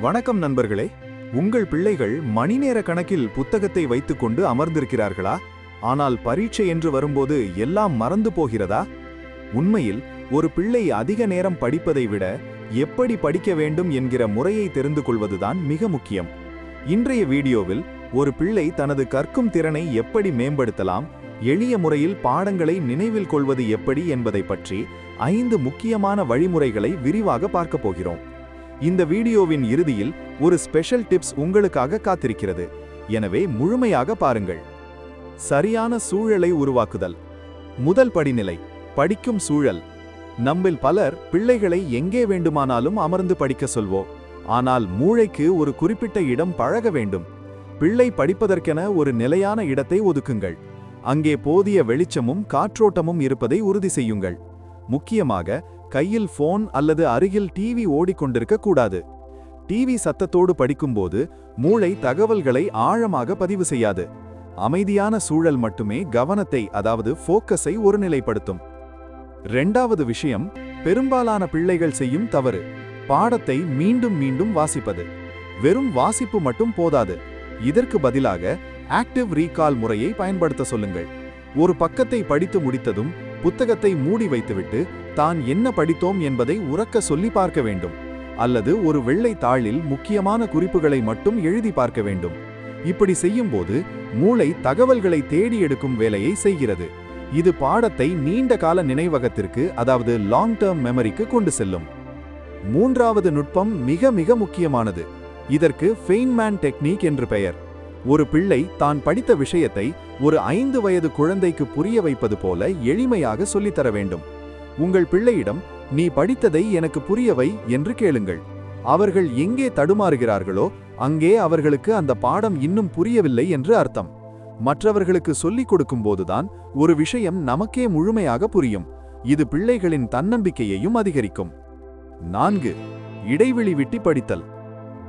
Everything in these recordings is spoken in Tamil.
வணக்கம் நண்பர்களே. உங்கள் பிள்ளைகள் மணிநேர கணக்கில் புத்தகத்தை வைத்துக்கொண்டு அமர்ந்திருக்கிறார்களா? ஆனால் பரீட்சை என்று வரும்போது எல்லாம் மறந்து போகிறதா? உண்மையில் ஒரு பிள்ளை அதிக நேரம் படிப்பதை விட எப்படி படிக்க வேண்டும் என்கிற முறையை தெரிந்து கொள்வதுதான் மிக முக்கியம். இன்றைய வீடியோவில் ஒரு பிள்ளை தனது கற்கும் திறனை எப்படி மேம்படுத்தலாம்? எளிய முறையில் பாடங்களை நினைவில் கொள்வது எப்படி என்பதை பற்றி ஐந்து முக்கியமான வழிமுறைகளை விரிவாக பார்க்கப் போகிறோம். இந்த வீடியோவின் இறுதியில் ஒரு ஸ்பெஷல் டிப்ஸ் உங்களுக்காக காத்திருக்கிறது. எனவே முழுமையாக பாருங்கள். சரியான சூழலை உருவாக்குதல். முதல் படிநிலை படிக்கும் சூழல். நம்மில் பலர் பிள்ளைகளை எங்கே வேண்டுமானாலும் அமர்ந்து படிக்க சொல்வோம். ஆனால் மூளைக்கு ஒரு குறிப்பிட்ட இடம் பழக வேண்டும். பிள்ளை படிப்பதற்கென ஒரு நிலையான இடத்தை ஒதுக்குங்கள். அங்கே போதிய வெளிச்சமும் காற்றோட்டமும் இருப்பதை உறுதி செய்யுங்கள். முக்கியமாக கையில் ஃபோன் அல்லது அருகில் டிவி ஓடிக்கொண்டிருக்க கூடாது. டிவி சத்தத்தோடு படிக்கும்போது மூளை தகவல்களை ஆழமாக பதிவு செய்யாது. அமைதியான சூழல் மட்டுமே கவனத்தை அதாவது ஃபோக்கஸை ஒருநிலைப்படுத்தும் ரெண்டாவது விஷயம் பெரும்பாலான பிள்ளைகள் செய்யும் தவறு. பாடத்தை மீண்டும் மீண்டும் வாசிப்பது. வெறும் வாசிப்பு மட்டும் போதாது. இதற்கு பதிலாக ஆக்டிவ் ரீகால் முறையை பயன்படுத்த சொல்லுங்கள். ஒரு பக்கத்தை படித்து முடித்ததும் புத்தகத்தை மூடி வைத்துவிட்டு தான் என்ன படித்தோம் என்பதை உறக்க சொல்லி பார்க்க வேண்டும். அல்லது ஒரு வெள்ளை தாளில் முக்கியமான குறிப்புகளை மட்டும் எழுதி பார்க்க வேண்டும். இப்படி செய்யும்போது மூளை தகவல்களை தேடி எடுக்கும் வேலையை செய்கிறது. இது பாடத்தை நீண்ட கால நினைவகத்திற்கு அதாவது லாங் டேர்ம் மெமரிக்கு கொண்டு செல்லும். மூன்றாவது நுட்பம் மிக மிக முக்கியமானது. இதற்கு ஃபெயின்மேன் டெக்னிக் என்று பெயர். ஒரு பிள்ளை தான் படித்த விஷயத்தை ஒரு ஐந்து வயது குழந்தைக்கு புரிய வைப்பது போல எளிமையாக சொல்லித்தர வேண்டும். உங்கள் பிள்ளையிடம் நீ படித்ததை எனக்கு புரியவை என்று கேளுங்கள். அவர்கள் எங்கே தடுமாறுகிறார்களோ அங்கே அவர்களுக்கு அந்த பாடம் இன்னும் புரியவில்லை என்று அர்த்தம். மற்றவர்களுக்கு சொல்லிக் கொடுக்கும்போதுதான் ஒரு விஷயம் நமக்கே முழுமையாக புரியும். இது பிள்ளைகளின் தன்னம்பிக்கையையும் அதிகரிக்கும். நான்கு இடைவெளி விட்டி படித்தல்.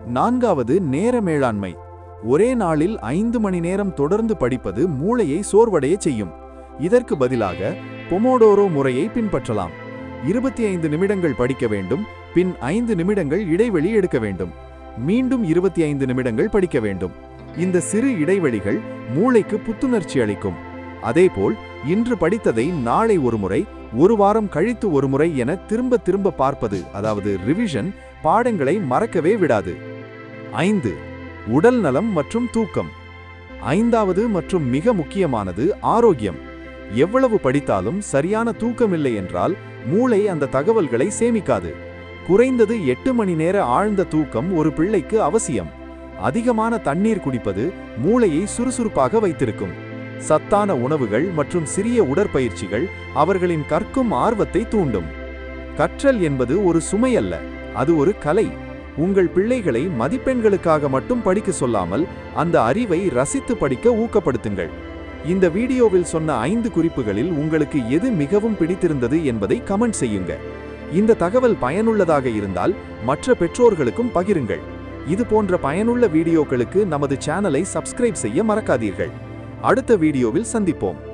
நான்காவது நேர மேலாண்மை. ஒரே நாளில் ஐந்து மணி நேரம் தொடர்ந்து படிப்பது மூளையை சோர்வடைய செய்யும். இதற்கு பதிலாக பொமோடோரோ முறையை பின்பற்றலாம். இருபத்தி ஐந்து நிமிடங்கள் படிக்க வேண்டும் பின் ஐந்து நிமிடங்கள் இடைவெளி எடுக்க வேண்டும். மீண்டும் இருபத்தி ஐந்து நிமிடங்கள் படிக்க வேண்டும். இந்த சிறு இடைவெளிகள் மூளைக்கு புத்துணர்ச்சி அளிக்கும். அதேபோல் இன்று படித்ததை நாளை ஒருமுறை ஒரு வாரம் கழித்து ஒருமுறை என திரும்ப திரும்ப பார்ப்பது அதாவது ரிவிஷன் பாடங்களை மறக்கவே விடாது. ஐந்து உடல் நலம் மற்றும் தூக்கம். ஐந்தாவது மற்றும் மிக முக்கியமானது ஆரோக்கியம். எவ்வளவு படித்தாலும் சரியான தூக்கமில்லை என்றால் மூளை அந்த தகவல்களை சேமிக்காது. குறைந்தது எட்டு மணி நேர ஆழ்ந்த தூக்கம் ஒரு பிள்ளைக்கு அவசியம். அதிகமான தண்ணீர் குடிப்பது மூளையை சுறுசுறுப்பாக வைத்திருக்கும். சத்தான உணவுகள் மற்றும் சிறிய உடற்பயிற்சிகள் அவர்களின் கற்கும் ஆர்வத்தை தூண்டும். கற்றல் என்பது ஒரு சுமை அல்ல அது ஒரு கலை. உங்கள் பிள்ளைகளை மதிப்பெண்களுக்காக மட்டும் படிக்க சொல்லாமல் அந்த அறிவை ரசித்து படிக்க ஊக்கப்படுத்துங்கள். இந்த வீடியோவில் சொன்ன ஐந்து குறிப்புகளில் உங்களுக்கு எது மிகவும் பிடித்திருந்தது என்பதை கமெண்ட் செய்யுங்க. இந்த தகவல் பயனுள்ளதாக இருந்தால் மற்ற பெற்றோர்களுக்கும் பகிருங்கள். இது போன்ற பயனுள்ள வீடியோக்களுக்கு நமது சேனலை சப்ஸ்கிரைப் செய்ய மறக்காதீர்கள். அடுத்த வீடியோவில் சந்திப்போம்.